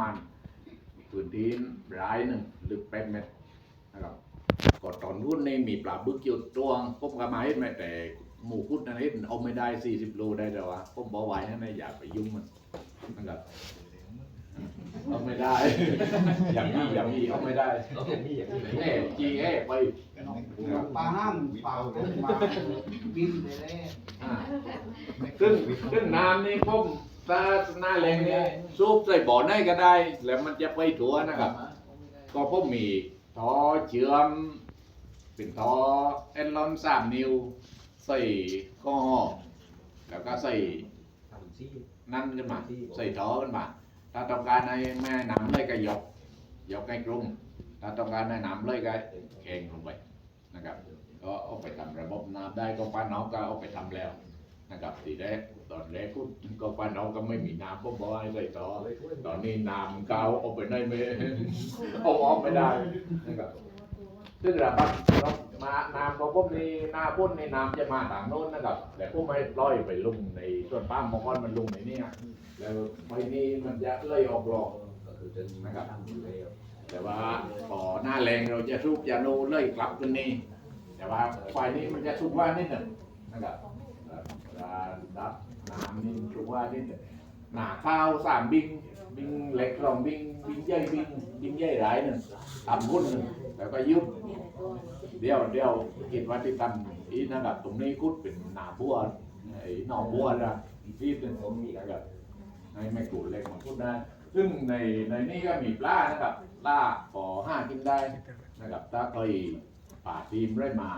มาณพื้นที่รายหนึ่งลึกแปดเมตรนะครับก่อนตอนรุ่นนี่มีปลาบึกอยู่ตัวงผมก็มาเห็นแม้แต่หมูคุดนั่นเห็นเอาไม่ได้สี่สิบโลได้แต่ว่าผมบอกไว้ให้ไม่อยากไปยุ่งมันนะครับเอาไม่ได้ อย่างนี้อย่างนี้เอาไม่ได้เราอย่างนี้อย่างนี้แน่จีแอไปปลาห้ามเปล่าลงมาบินไปแล้วอ่าซึ่งซึ่งน้ำนี่ผม ถ้าหน้าแรงเนี่ยซุปใส่บ่อไหนก็ได้ แล้วมันจะไปถั่วนะครับ ก็ผมมีท่อเชื่อม เป็นท่อเอ็นลอนสามนิ้ว ใส่ข้อแล้วก็ใส่ทำซี่นั่นขึ้นมาใส่ท่อขึ้นมาถ้าต้องการในแม่น้ำเลยก็ยกยกให้กลุ่มถ้าต้องการในน้ำเลยก็แข่งลงไปนะครับ ก็เอาไปทำระบบน้ำได้ก็ป้าน้องก็เอาไปทำแล้ว นะครับทีแรกตอนแรกก็ก็ป้าน้องก็ไม่มีน้ำผมบอกให้ใส่ท่อเลยถ้วยตอนนี้น้ำเก่าเอาไปได้ไม่เอาออกไม่ได้นะครับซึ่งระบัดเรามาน้ำของผมนี่หน้าพ่นในน้ำจะมาทางโน้นนะครับ แต่ผมไม่ปล่อยไปลุ่มในส่วนป้ามองก้อนมันลุ่มในนี่แล้วไฟนี้มันจะเลื่อยออกหลอกก็คือจะนะครับทำอยู่แล้วแต่ว่าพอหน้าแรงเราจะทุบยาโนเลื่อยกลับขึ้นนี่แต่ว่าไฟนี้มันจะทุบว่านิดหนึ่งนะครับ เอ่อเวลาดับน้ำนี่ทุบว่านิดหนึ่หนาข้าวสามบิงบิงเล็กลองบิงบิงใหญ่บิงบิงใหญ่หลายหนึ่งทำรุ่นหนึ่งแล้วก็ยุบเดี๋ยวเดี๋ยวกินว่าที่ทำอีนะครับตรงนี้กุดเป็นหนาบัวไอ้หนองบัวนะที่เป็นผมมีนะครับให้ไม่กูเล็กมาพูดได้ซึ่งในในนี้ก็มีปลานะครับปลาขอห้ากินได้นะครับถ้าเคยป่าทีมได้มา